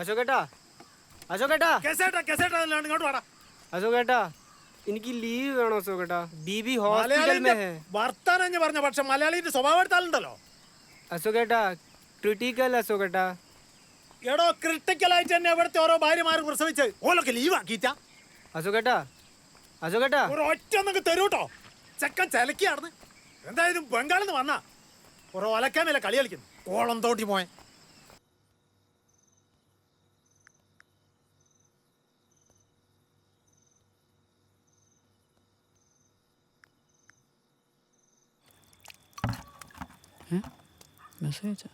അശോകേട്ടാ? അശോകേട്ടാ? കെസേട്ടാ കെസേട്ടാ അല്ലാണ്ട് ഇങ്ങോട്ട് വാടാ. അശോകേട്ടാ എനിക്ക് ലീവ് വേണോ അശോകേട്ടാ? ബീബി ഹോസ്പിറ്റൽ മേ ഹേ വർത്താനം എന്ന് പറഞ്ഞ പക്ഷെ മലയാളിന്റെ സ്വഭാവം എടുത്താലുണ്ടല്ലോ അശോകേട്ടാ ക്രിട്ടിക്കൽ അശോകേട്ടാ. എടോ ക്രിട്ടിക്കൽ ആയിട്ട് തന്നെ ഇവിടുത്തെ ഓരോ ഭാര്യമാർ പ്രസവിച്ച് ഓലൊക്കെ ലീവ് ആക്കിയിട്ട. അശോകേട്ടാ അശോകേട്ടാ. ഒരു ഒറ്റ ഒന്നൊക്കെ തരൂട്ടോ ചെക്കൻ ചിലക്കിയാർന്ന് എന്തായാലും ബംഗാളിൽ നിന്ന് വന്നാ. ഒരു ഒലക്കാമേലെ കളി കളിക്കുന്നു. കോളം തോട്ടി പോയെ. മെസ്സേജ്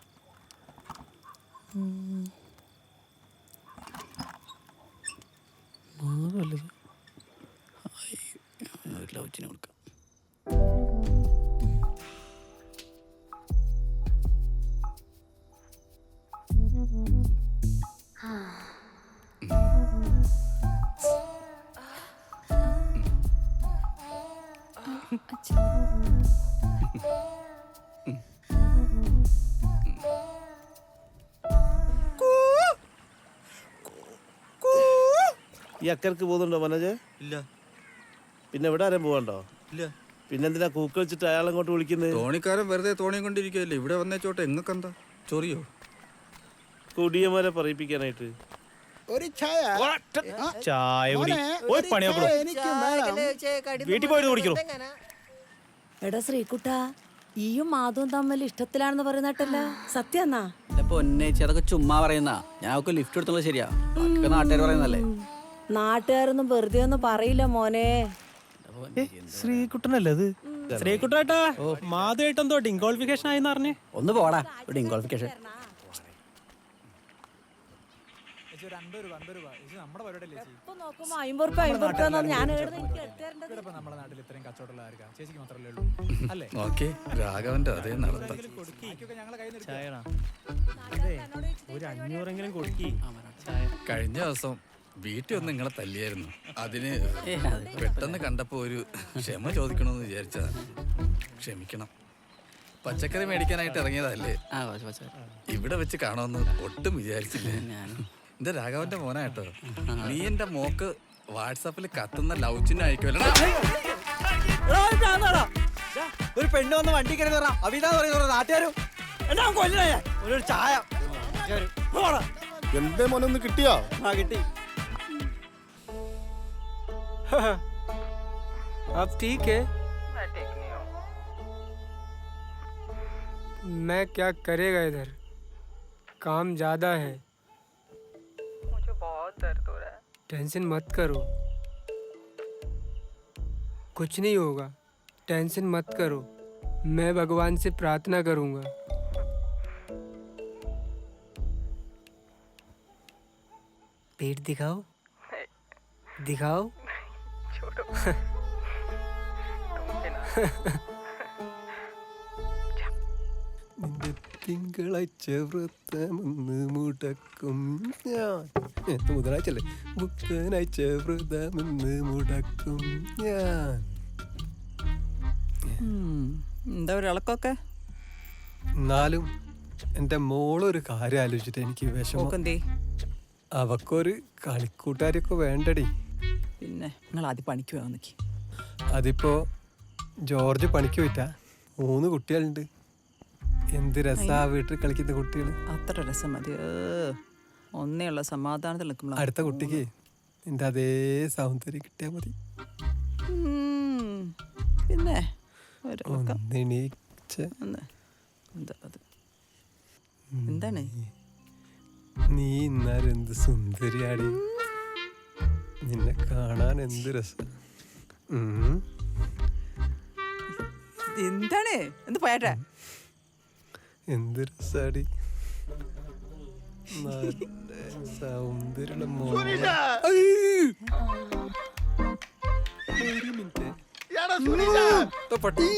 മാതല്ലത് ഈ അക്കരക്ക് പോകുന്നുണ്ടോ മനോജ്? ഇല്ല. പിന്നെ എവിടെ ആരും പോകണ്ടോ ഇല്ല. പിന്നെന്തിനാ കൂക്ക് വെച്ചിട്ട് അയാൾ അങ്ങോട്ട് വിളിക്കുന്നത് തോണിക്കാരൻ വെറുതെ തോണിയും കൊണ്ടിരിക്കുകയല്ലേ ഇവിടെ വന്നേച്ചോട്ടെ. എങ്ങക്കെന്താ ചൊറിയോ? കുടിയന്മാരെ പറയിപ്പിക്കാനായിട്ട്. ഒരു ചായ. ചായ കുടി. മോനെ, ഒരു ഒരു പണിയൊക്കെ ചായ എനിക്കും വേണം. വീട്ടിൽ പോയിട്ട് കുടിക്കണോ? എടാ ശ്രീകുട്ട ഈയും മാധവും തമ്മിൽ ഇഷ്ടത്തിലാണെന്ന് പറയുന്നട്ടല്ല സത്യാന്നാ പൊന്നേച്ചി അതൊക്കെ ചുമ്മാ പറയുന്ന ഞാൻ അവൾക്ക് ലിഫ്റ്റ് എടുത്തുള്ളത് ശരിയാ. നാട്ടുകാർ പറയുന്നല്ലേ നാട്ടുകാരൊന്നും വെറുതെ ഒന്നും പറയില്ല മോനെ. ശ്രീകുട്ടനല്ലേ അത്? ശ്രീകുട്ടേട്ടാ എന്തോ ഡിങ്കോളിഫിക്കേഷൻ ആയിന്ന് പറഞ്ഞേ ഒന്ന് പോടാ രാഘവന്റെ അതേ നടത്താം. ഒരു അഞ്ഞൂറെങ്കിലും കൊടുക്കി. ചായ കഴിഞ്ഞ ദിവസം വീട്ടിൽ ഒന്ന് നിങ്ങളെ തല്ലിയായിരുന്നു. അതിന് പെട്ടെന്ന് കണ്ടപ്പോ ഒരു ക്ഷമ ചോദിക്കണമെന്ന് വിചാരിച്ചതാ. ക്ഷമിക്കണം. പച്ചക്കറി മേടിക്കാനായിട്ട് ഇറങ്ങിയതല്ലേ? ഇവിടെ വെച്ച് കാണുമെന്ന് ഒട്ടും വിചാരിച്ചില്ല? എന്റെ രാഘവന്റെ മോനാട്ടോ നീ എന്റെ മോക്ക് വാട്സാപ്പിൽ കത്തുന്ന ലവ് ചിഹ്നം അയക്കുമല്ലോ ഒരു പെണ്ണ് വന്ന് വണ്ടി കയറി അവിതാ പറയുന്ന നാട്ടുകാരും. എന്നാ ഒരു ചായ. എന്തേ എന്റെ മോനൊന്ന് കിട്ടിയോ? ആ കിട്ടി. अब ठीक है। मैं ठीक नहीं हूँ। मैं क्या करेगा इधर? काम ज़्यादा है। मुझे बहुत दर्द हो रहा है। टेंशन मत करो। कुछ नहीं होगा। टेंशन मत करो। मैं भगवान से प्रार्थना करूँगा। पेट दिखाओ। दिखाओ। छोड़ो നിന്റെ തിങ്കളാഴ്ച വ്രതമെന്ന് മുടക്കും ഞാൻ. ബുധനാഴ്ച അല്ലേ ബുധനാഴ്ച വ്രതമെന്ന് മുടക്കും ഞാൻ. എന്താ ഒരു ഇളക്കൊക്കെ എന്നാലും എന്റെ മോളൊരു കാര്യം ആലോചിച്ചിട്ട് എനിക്ക് വിഷമം. അവക്കൊരു കളിക്കൂട്ടുകാരൊക്കെ വേണ്ടടി. പിന്നെ നിങ്ങൾ ആദ്യം പണിക്ക് പോകാൻ നിൽക്കി അതിപ്പോ ജോർജ് പണിക്ക് പോയിട്ടാ? മൂന്ന് കുട്ടികളുണ്ട്. എന്ത് രസാ വീട്ടിൽ കളിക്കുന്ന കുട്ടികൾ അത്ര രസം മതി. ഉള്ള സമാധാനത്തിൽ നിൽക്കുമ്പോൾ അടുത്ത കുട്ടിക്ക് എന്റെ അതേ സൗന്ദര്യം കിട്ടിയാൽ മതി. പിന്നെ എന്താണ്? നീ ഇന്നാലും എന്ത് സുന്ദരിയാടി നിന്നെ കാണാൻ എന്ത് രസം എന്താണ്? എന്ത് പോയാട്ടെ? എന്ത് രസാടി. നല്ല സൗന്ദര്യമുള്ള! ഒരു മിനിറ്റ്. പട്ടി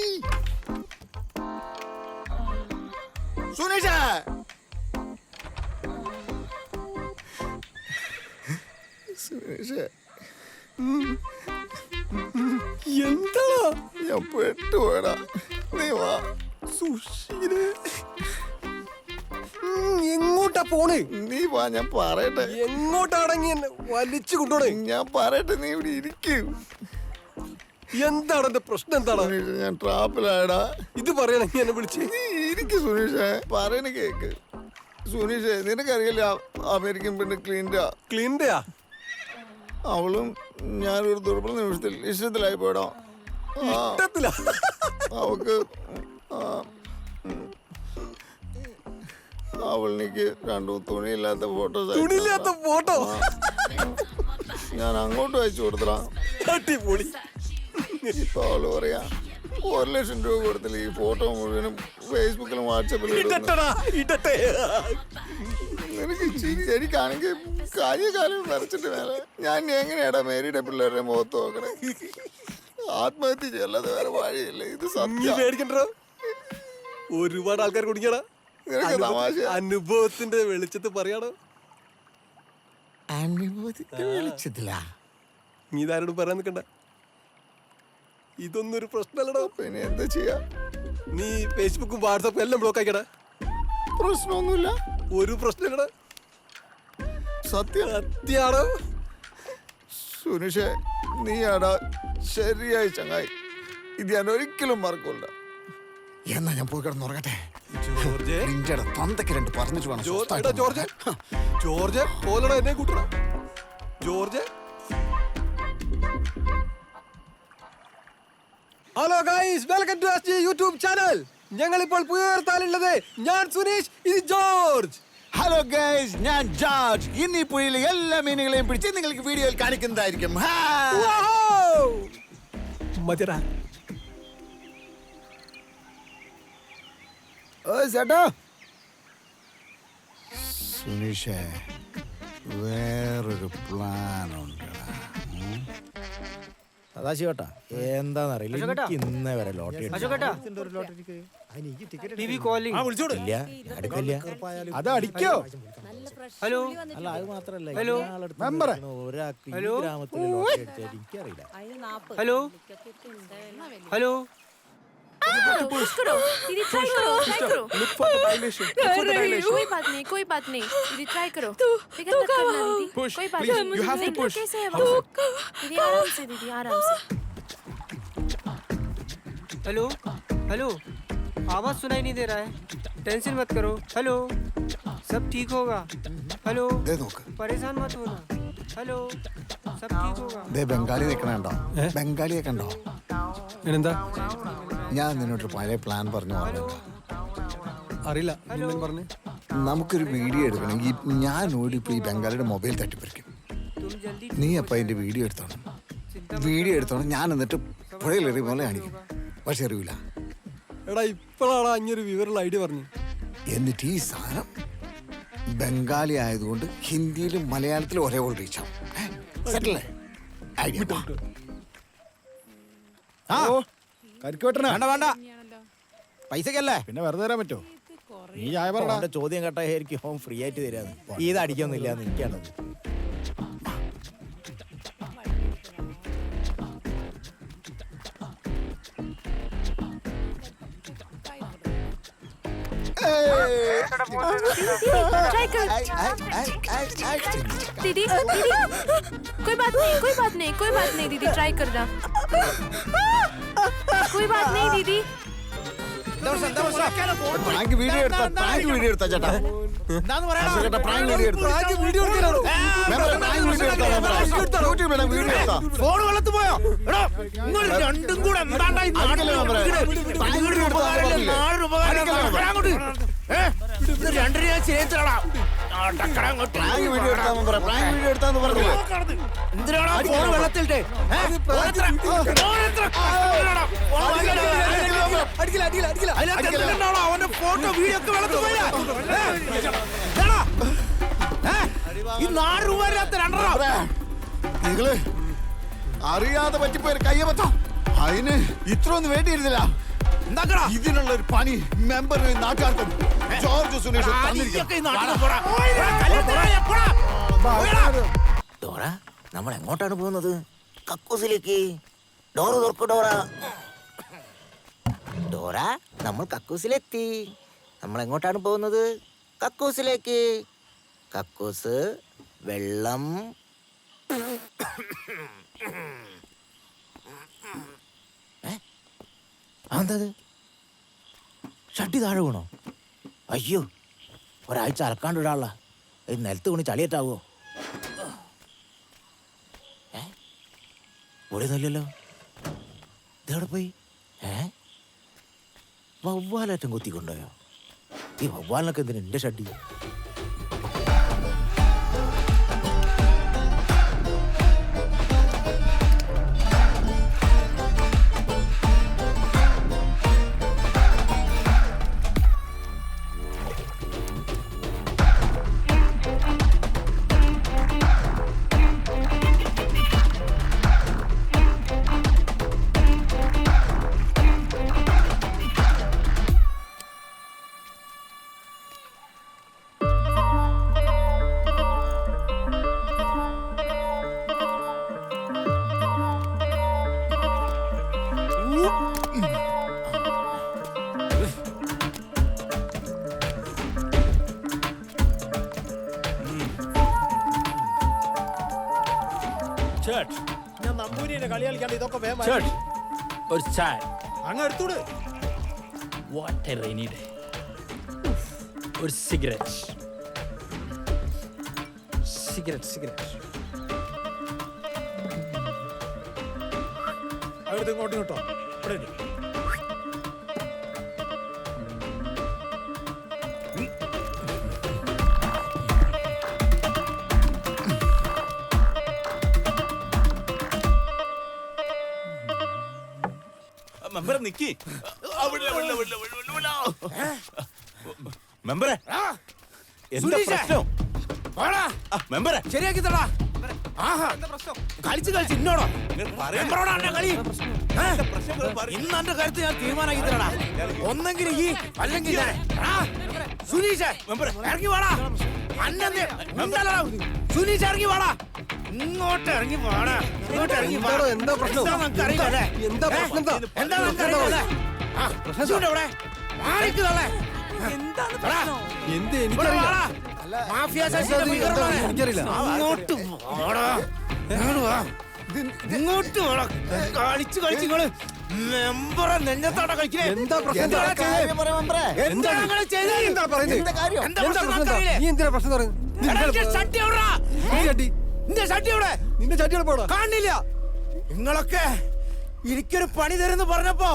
സുനീഷ സുനീഷ എന്താ ഞാൻ പെട്ടുപോയടാ നീ വാ. സുഷീൽ എങ്ങോട്ടാ പോണ്? നീ വാ ഞാൻ പറയട്ടെ. എങ്ങോട്ടാണെങ്കി വലിച്ചു കൊണ്ടുപോണേ? ഞാൻ പറയട്ടെ നീ ഇവിടെ ഇരിക്കും. എന്താണ് എന്റെ പ്രശ്നം എന്താണ് ഞാൻ ട്രാപ്പിലായടാ. ഇത് പറയണെങ്കിൽ എന്നെ വിളിച്ച്. നീ ഇരിക്കും സുനീഷേ. പറയണ കേക്ക്. സുനീഷേ നിനക്കറിയില്ല അമേരിക്കൻ പെണ്ണ് ക്ലീന്റെ ക്ലീന്റെയാ അവളും ഞാനൊരു ദുർബല നിമിഷത്തിൽ ഇഷ്ടത്തിലായി പോയടാ. ആ ഇഷ്ടത്തില്ല അവക്ക് ആ, ഉം. അവളിനിക്ക് രണ്ടു തുണിയില്ലാത്ത ഫോട്ടോസ് തുണിയില്ലാത്ത ഫോട്ടോ ഞാൻ അങ്ങോട്ട് അയച്ചു കൊടുത്തടാ. അടിപൊളി. ഇപ്പൊ അവൾ പറയാ ഒരു ലക്ഷം രൂപ കൊടുത്തില്ല ഈ ഫോട്ടോ മുഴുവനും ഫേസ്ബുക്കിലും വാട്സപ്പിലും. ഇടട്ടടാ ഇടട്ടെ. നിനക്ക് ചിരി എനിക്കാണെങ്കിൽ കാര്യകാലം വരച്ചിട്ട് വേറെ. ഞാൻ എങ്ങനെയാടാ മേരിയുടെ പിള്ളേരുടെ മുഖത്ത് നോക്കണേ? ആത്മഹത്യ ചെയ്യല്ലാതെ വേറെ വഴിയില്ല. ഇത് നീ സത്യം. പേടിക്കണ്ടോ ഒരുപാട് ആൾക്കാർ കുടിക്കടാ നിനക്ക് തമാശ അനുഭവത്തിന്റെ വെളിച്ചത്ത് പറയാടോ. അനുഭവത്തിന്റെ വെളിച്ചത്തില്ല നീ ഇതാരോട് പറയാൻ നിൽക്കണ്ട. ഇതൊന്നും ഒരു പ്രശ്നമല്ലടോ. പിന്നെ എന്താ ചെയ്യാ? നീ ഫേസ്ബുക്കും വാട്സാപ്പും എല്ലാം ബ്ലോക്ക് ആക്കിയടാ. പ്രശ്നമൊന്നുമില്ല. ഒരു പ്രശ്നങ്ങൾ. സത്യം. സത്യാണോ. സുനിഷേ നീയാടാ ശരിയായി ചങ്ങായി. ഇത് ഞാൻ ഒരിക്കലും മറക്കൂല. എന്നാ ഞാൻ പോയി കിടന്നുറങ്ങട്ടെ ജോർജ്. നിന്റെ തന്തയ്ക്ക് രണ്ട് പറഞ്ഞിട്ട് വേണം ജോർജ് ജോർജ്. ജോർജ് പോലടാ എന്നെ കൂട്ടണ. George. Hello guys welcome to S G YouTube channel ഞങ്ങൾ ഇപ്പോൾ പുയർത്താലുള്ളത് ഞാൻ സുനീഷ് ഇത് ജോർജ്. ഹലോ ഗൈസ് ഞാൻ ജോർജ്. ഇന്ന് ഈ പുഴയിൽ എല്ലാ മീനുകളെയും പിടിച്ച് നിങ്ങൾക്ക് വീഡിയോയിൽ കാണിക്കുന്നതായിരിക്കും. ഓ ചേട്ടാ. സുനീഷേ വേറൊരു പ്ലാൻ ഉണ്ട്. അതാ ശിവട്ടാ. എന്താന്നറിയില്ല. എനിക്ക് ഇന്നേ വരെ ലോട്ടറി ഇല്ല. അടുക്കില്ല അത് അടിക്കോ. ഹലോ അല്ല അത് മാത്രല്ല. ഒരാൾക്ക് ഈ. ഗ്രാമത്തിൽ ലോട്ടറി എനിക്കറിയില്ല. ഹലോ ഹലോ पुश करो दीदी ट्राई करो ट्राई करो कोई बात नहीं कोई बात नहीं दीदी ट्राई करो फिक्र मत करना दीदी कोई बात नहीं यू हैव टू पुश कैसे है वहाँ दीदी आराम से दीदी आराम से हेलो हेलो आवाज सुनाई नहीं दे रहा है टेंशन मत करो हेलो सब ठीक होगा हेलो ദേ നോക്ക് परेशान मत होना हेलो सब ठीक होगा ദേ ബംഗാളി നിൽക്കണുണ്ടോ ബംഗാളിയെ കണ്ടോ എന്താ ഞാൻ നിന്നോട് പഴയ പ്ലാൻ പറഞ്ഞു അറിയില്ല. പറഞ്ഞു? നമുക്കൊരു വീഡിയോ എടുക്കണമെങ്കിൽ ഞാൻ ഓടിപ്പോ ഈ ബംഗാളിയുടെ മൊബൈൽ തട്ടിപ്പറിക്കും. നീ അപ്പ എന്റെ വീഡിയോ എടുത്തോണം. വീഡിയോ എടുത്തോണം. ഞാൻ എന്നിട്ട് പുഴയിലെറിയ പോലെ കാണിക്കും. പക്ഷെ അറിയില്ല എടാ ഇപ്പോഴാണ് അങ്ങൊരു വിവരമുള്ള ഐഡിയ പറഞ്ഞു. എന്നിട്ട് ഈ സാധനം ബംഗാളി ആയതുകൊണ്ട് ഹിന്ദിയിലും മലയാളത്തിലും ഒരേപോലെ റീച്ചാവും സെറ്റല്ലേ ഐഡിയ ആ. വേണ്ട വേണ്ട പൈസക്കല്ലേ പിന്നെ വെറുതെ തരാൻ പറ്റുമോ നീ ചായ അവന്റെ ചോദ്യം കേട്ടാ എനിക്ക് ഹോം ഫ്രീ ആയിട്ട് തരാന്ന് ഇത് അടിക്കൊന്നുമില്ല എനിക്കാണത് ट्राई कर दीदी दीदी कोई बात नहीं कोई बात नहीं कोई बात नहीं दीदी ट्राई करना कोई बात नहीं दीदी പ്രാങ്ക് വീഡിയോ എടുത്താ പ്രാങ്ക് വീഡിയോ എടുത്താ ചേട്ടാ ചേട്ടാ പ്രാങ്ക് വീഡിയോ എടുത്താ വീഡിയോ പ്രാങ്ക് വീഡിയോ എടുത്താ യൂട്യൂബിലെ വീഡിയോ എടുത്താ ഫോൺ വെള്ളത്ത് പോയോ എടോ നിങ്ങൾ രണ്ടും കൂടെ എന്താണ്ടാ ഈ നാട്ടിൽ അടിക്കല്ലേ മെമ്പറെ? പ്രാങ്ക് വീഡിയോ എടുത്താ പറഞ്ഞില്ലേ? നാടിന് ഉപകാരം അടിക്കല്ലേ മെമ്പറെ? അങ്ങോട്ട് ഏ? ഇത് രണ്ടിനും ഞാൻ ചേച്ചിടാ നടക്കടാ അങ്ങോട്ട്. പ്രാങ്ക് അടിക്കില്ല അടിക്കില്ല അടിക്കില്ല. അതിനകത്ത് അവന്റെ ഫോട്ടോ വീഡിയോ ഒക്കെ വെള്ളത്തിൽ പോയാ? ഈ നാല് രൂപ നിങ്ങൾ അറിയാതെ പറ്റിപ്പോയൊരു കയ്യബദ്ധം. അതിന് ഇത്രയൊന്നും വേണ്ടിയിരുന്നില്ല. ഇതിനുള്ള ഒരു പണി മെമ്പർ നാട്ടുകാർക്കും ജോർജ് സുനീഷ്. ഡോറ നമ്മൾ എങ്ങോട്ടാണ് പോകുന്നത്? കക്കൂസിലേക്ക്. ഡോറ് തുറക്കു ഡോറ. ഡോറ നമ്മൾ കക്കൂസിലെത്തി. നമ്മൾ എങ്ങോട്ടാണ് പോകുന്നത്? കക്കൂസിലേക്ക്. കക്കൂസ് വെള്ളം? അതെന്തത്? ഷട്ടി താഴെ വീണോ? അയ്യോ ഒരാഴ്ച അലക്കാണ്ട് ഇടാനുള്ള ഇത് നിലത്ത് വീണ് ചളിയേറ്റാവോ? ഏ? ഇവിടെ ഒന്നുമില്ലല്ലോ ഇതെവിടെ പോയി? ഏ? വവ്വാലേറ്റം കൊത്തിക്കൊണ്ടോയോ ഈ വവ്വാലിനൊക്കെ എന്തിനാ എന്റെ ഷഡ്ഡി കളി കളിക്കാണ്ട് ഇതൊക്കെ വേഗം ചേട്ട് ഒരു ചായ. അങ്ങ് എടുത്തൂട് വാട്ട് എ റെയിനി ഡേ ഒരു സിഗരറ്റ് സിഗരറ്റ് സിഗരറ്റ് അവിടുത്തെ ഇങ്ങോട്ടും കിട്ടോ ഇവിടെ ഇട്. മെമ്പറെ നിക്കി. മെമ്പറെ എന്താ പ്രശ്നം? മെമ്പറെ. ശരിയാക്കി തടാ. കളിച്ച് കളിച്ച് ഇന്നോടോ. മെമ്പറോടാ എന്റെ കളി? ഇന്ന് എന്റെ കാര്യത്തിൽ ഞാൻ തീരുമാനമാക്കി തരടാ. ഒന്നെങ്കിൽ ഈ അല്ലെങ്കിൽ ഞാൻ. സുനീഷേ ഇറങ്ങി വാടാ. അന്നെ സുനീഷ് ഇറങ്ങി വാടാ. ഇങ്ങോട്ട് ഇറങ്ങി വാടാ ഇങ്ങോട്ട് ഇറങ്ങി വാടാ എന്താ പ്രശ്നം? എന്താ പ്രശ്നം എന്താ? സുനിയുടെ ഇവിടെ. മാറിക്ക് തള്ളേ. എടാ, എന്ത് വാടാ. മാഫിയ. എനിക്കറിയില്ല ഇങ്ങോട്ട് വാടാ. ഇങ്ങോട്ട് വാ. ഇങ്ങോട്ട് വാടാ. കളിച്ച് കളിച്ച് ഇങ്ങൾ മെമ്പറെ നെഞ്ഞത്താടാ കളിക്കണേ. എന്താ പ്രശ്നം? എന്താ? എന്താ പറയുന്നത് എന്താ എന്താ പ്രശ്നം പ്രശ്നം എന്താ? നിനക്കറിയില്ലേ? നീ എന്തിനാ പ്രശ്നം പറയുന്നത് എടാ, നിന്റെ ചട്ടി എവിടെ? നിന്റെ ചട്ടി എവിടെ? പോടാ? കാണില്ല. നിങ്ങളൊക്കെ എനിക്കൊരു പണി തരുന്നു പറഞ്ഞപ്പോ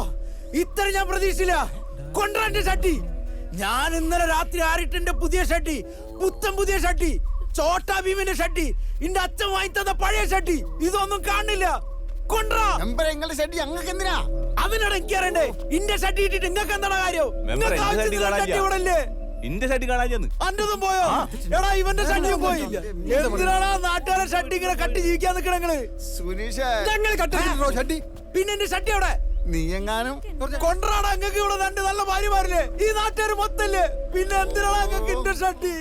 ഇത്ര ഞാൻ പ്രതീക്ഷിച്ചില്ല. കൊണ്ടുവരാ എന്റെ ചട്ടി. ഞാൻ ഇന്നലെ രാത്രി ആറിട്ടെന്റെ പുതിയ ഷട്ടി പുത്തൻ പുതിയ ഷട്ടി ചോട്ടാ ഭീമിന്റെ ഷട്ടി എന്റെ അച്ഛൻ വാങ്ങി തന്ന പഴയ ഷട്ടി ഇതൊന്നും കാണില്ല. കൊണ്ടുവരാ. ഷഡ്ഡി അങ്ങക്ക് എന്തിനാ? ഇന്റെ ഷട്ടി ഇട്ടിട്ട് നിങ്ങൾക്ക് എന്താണ് കാര്യം ഷട്ടി ഇന്റെ ഷഡ്ഡി കാണാൻ ചെന്ന്. അന്റതും പോയോ? എടാ ഇവന്റെ ഷട്ടിയും പോയില്ല എന്തിനാണ് നാട്ടുകാരെ ഷട്ടി ഇങ്ങനെ കട്ടി ജീവിക്കാൻ നിക്കണങ്ങൾ സുനീഷ. ഞങ്ങൾ കട്ടിട്ടോ ഷട്ടി? പിന്നെ എന്റെ ഷട്ടി അവിടെ നീ എങ്ങാനും കൊണ്ടാടാ അങ്ങക്ക് ഇവിടെ രണ്ട് നല്ല ഭാര്യമാരില്ലേ? ഈ നാട്ടുകാർ മൊത്തല്ലേ പിന്നെ എന്തിനാണ് അങ്ങക്ക് എന്റെ ഷട്ടി?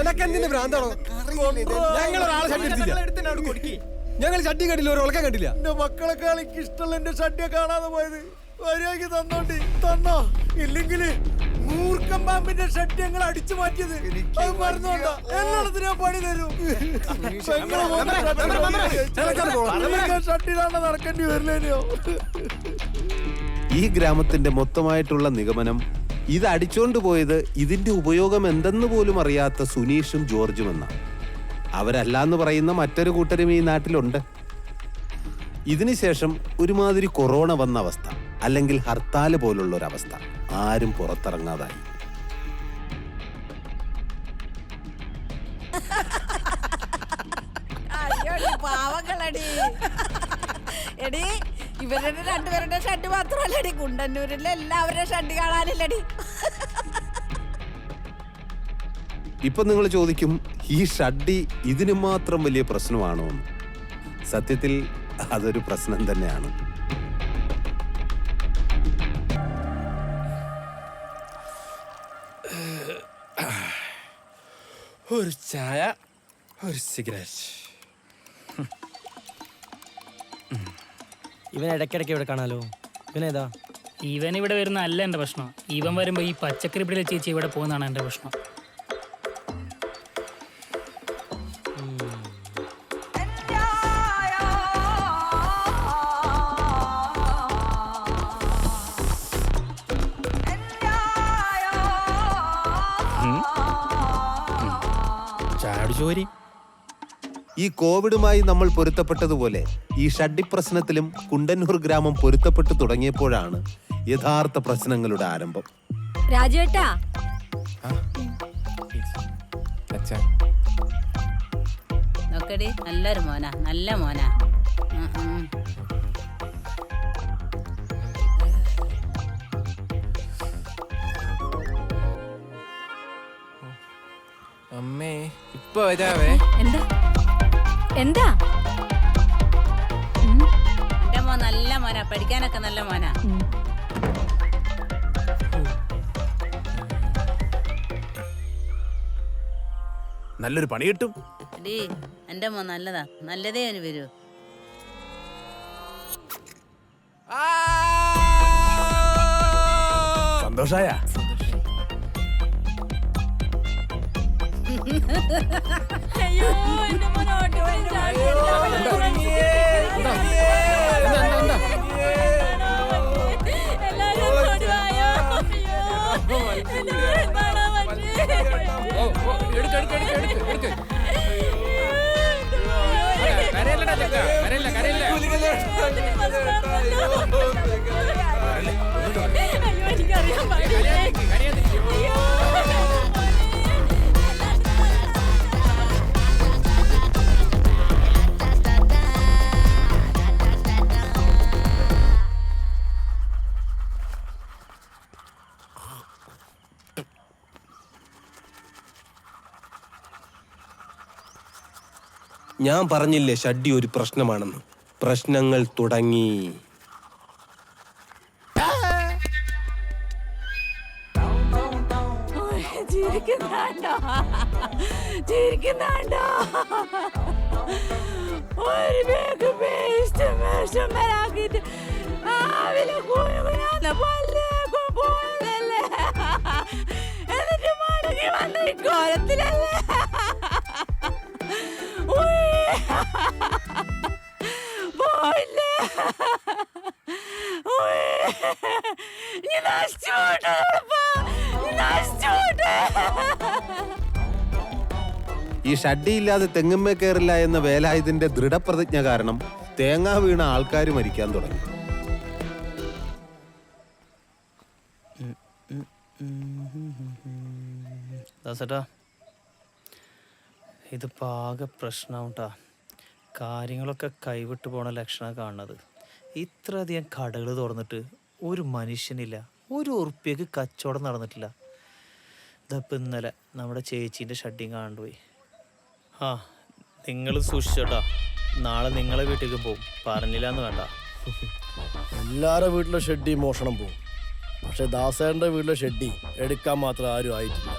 എനക്ക് എന്തിന്റെ ഭ്രാന്താണോ ഞങ്ങൾ ഒരാളെ ഷട്ടി എടുത്തില്ല. ഞങ്ങൾ ഷട്ടി കണ്ടില്ല ഒരു ഉളക്കം കണ്ടില്ല. എന്റെ മക്കളൊക്കെ എനിക്ക് ഇഷ്ടമല്ല എന്റെ ഷട്ടിയെ കാണാതെ പോയത്. വരിയാക്കി തന്നോണ്ടി. തന്നോ? ഇല്ലെങ്കിൽ മൂർക്കം പാമ്പിന്റെ ഷട്ടി ഞങ്ങൾ അടിച്ചു മാറ്റിയത് അത് മറന്നോണ്ട എല്ലായിടത്തും ഞാൻ പണി തരും നടക്കേണ്ടി ഈ ഗ്രാമത്തിന്റെ മൊത്തമായിട്ടുള്ള നിഗമനം ഇത് അടിച്ചോണ്ട് പോയത് ഇതിന്റെ ഉപയോഗം എന്തെന്ന് പോലും അറിയാത്ത സുനീഷും ജോർജും എന്നാണ് അവരല്ലാന്ന് പറയുന്ന മറ്റൊരു കൂട്ടരും ഈ നാട്ടിലുണ്ട് ഇതിനുശേഷം ഒരുമാതിരി കൊറോണ വന്ന അവസ്ഥ അല്ലെങ്കിൽ ഹർത്താൽ പോലുള്ള ഒരു അവസ്ഥ ആരും പുറത്തിറങ്ങാതായി. പാവങ്ങളടി. എടി ഇവരുടെ രണ്ടുപേരുടെ ഷഡ് മാത്രമല്ലടി. കുണ്ടന്നൂരിലെ എല്ലാവരുടെ ഷഡ് കാണാനില്ലടി. ഇപ്പൊ നിങ്ങൾ ചോദിക്കും ഈ ഷഡ്ഡി ഇതിന് മാത്രം വലിയ പ്രശ്നമാണോ എന്ന്. സത്യത്തിൽ അതൊരു പ്രശ്നം തന്നെയാണ്. ഒരു ചായ ഒരു സിഗരറ്റ്. ഇവൻ ഇടയ്ക്കിടയ്ക്ക് ഇവിടെ കാണാലോ? ഇവനേതാ? ഇവൻ ഇവിടെ വരുന്ന അല്ല എന്റെ പ്രശ്നം. ഇവൻ വരുമ്പോൾ ഈ പച്ചക്കറി പിടിയിലെ ചേച്ചി ഇവിടെ പോകുന്നതാണ് എന്റെ പ്രശ്നം. ചാടി ചോരി ഈ കോവിഡുമായി നമ്മൾ പൊരുത്തപ്പെട്ടതുപോലെ ഈ ഷഡ്ഡി പ്രശ്നത്തിലും കുണ്ടന്നൂർ ഗ്രാമം പൊരുത്തപ്പെട്ടു തുടങ്ങിയപ്പോഴാണ് യഥാർത്ഥ പ്രശ്നങ്ങളുടെ ആരംഭം. രാജേട്ടാ. നോക്കടി നല്ലൊരു മോന നല്ല മോനാ. അമ്മേ ഇപ്പൊ വരാവേ. എന്താ? എന്താ? എന്റെ മോൻ നല്ല മോനാ. പഠിക്കാനൊക്കെ നല്ല മോനാ. നല്ലൊരു പണി കിട്ടും. എടീ എന്റെ മോൻ നല്ലതാ. നല്ലതേ അവന് വരൂ. സന്തോഷായ? അയ്യോ എന്റെ മോൻ ഓടി എല്ലാരും ഓടി ഞാൻ പറഞ്ഞില്ലേ ഷഡ്ഡി ഒരു പ്രശ്നമാണെന്ന്. പ്രശ്നങ്ങൾ തുടങ്ങി. ഒരു എന്നിട്ട് മടങ്ങി പോയില്ലേ не പോട്ടോ നീ നശിച്ചു ഈ ഷഡ്ഡി ഇല്ലാതെ തെങ്ങുമ്മേ കയറില്ല എന്ന വേലായുധന്റെ ദൃഢപ്രതിജ്ഞ കാരണം തേങ്ങ വീണ ആൾക്കാർ മരിക്കാൻ തുടങ്ങി. ദാസേട്ടാ ഇത് പാക പ്രശ്നം ട്ടാ കാര്യങ്ങളൊക്കെ കൈവിട്ട് പോണ ലക്ഷണം കാണുന്നത്. ഇത്രയധികം കടകൾ തുറന്നിട്ട് ഒരു മനുഷ്യനില്ല ഒരു ഉറുപ്പ്യക്ക് കച്ചവടം നടന്നിട്ടില്ല. ഇതപ്പം ഇന്നലെ നമ്മുടെ ചേച്ചീന്റെ ഷഡ്ഡിങ് കാണുപോയി ആ നിങ്ങൾ സൂക്ഷിച്ചോട്ടാ. നാളെ നിങ്ങളെ വീട്ടിലേക്കും പോകും പറഞ്ഞില്ല എന്ന് വേണ്ട. എല്ലാരുടെ വീട്ടിലെ ഷെഡി മോഷണം പോകും പക്ഷെ ദാസേന്റെ വീട്ടിലെ ഷെഡ്ഡി എടുക്കാൻ മാത്രം ആരും ആയിട്ടില്ല.